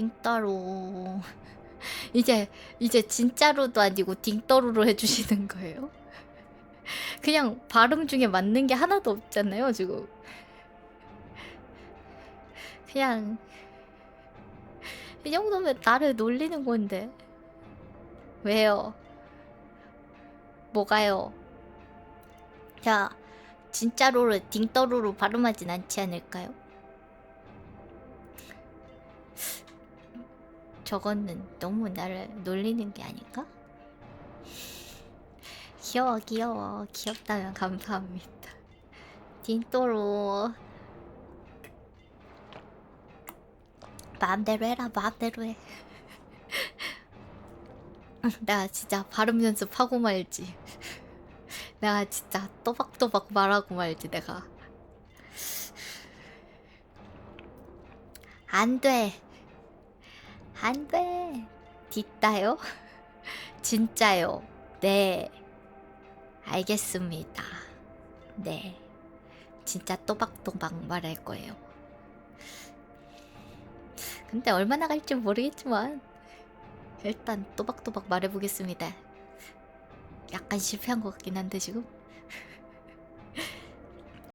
딩따로 이제 이제 진짜로도 아니고 딩따로로 해주시는 거예요? 그냥 발음 중에 맞는 게 하나도 없잖아요 지금 그냥 이 정도면 나를 놀리는 건데 왜요? 뭐가요? 자 진짜로를 딩떠루로 발음하진 않지 않을까요? 저거는 너무 나를 놀리는 게 아닌가? 귀여워 귀여워. 귀엽다면 감사합니다. 딩또로. 마음대로 해라 마음대로 해. 내가 진짜 발음 연습하고 말지. 내가 진짜 또박또박 말하고 말지 내가. 안돼 안돼. 뒷다요? 진짜요? 네. 알겠습니다. 네. 진짜 또박또박 말할 거예요. 근데 얼마나 갈지 모르겠지만 일단 또박또박 말해보겠습니다. 약간 실패한 것 같긴 한데 지금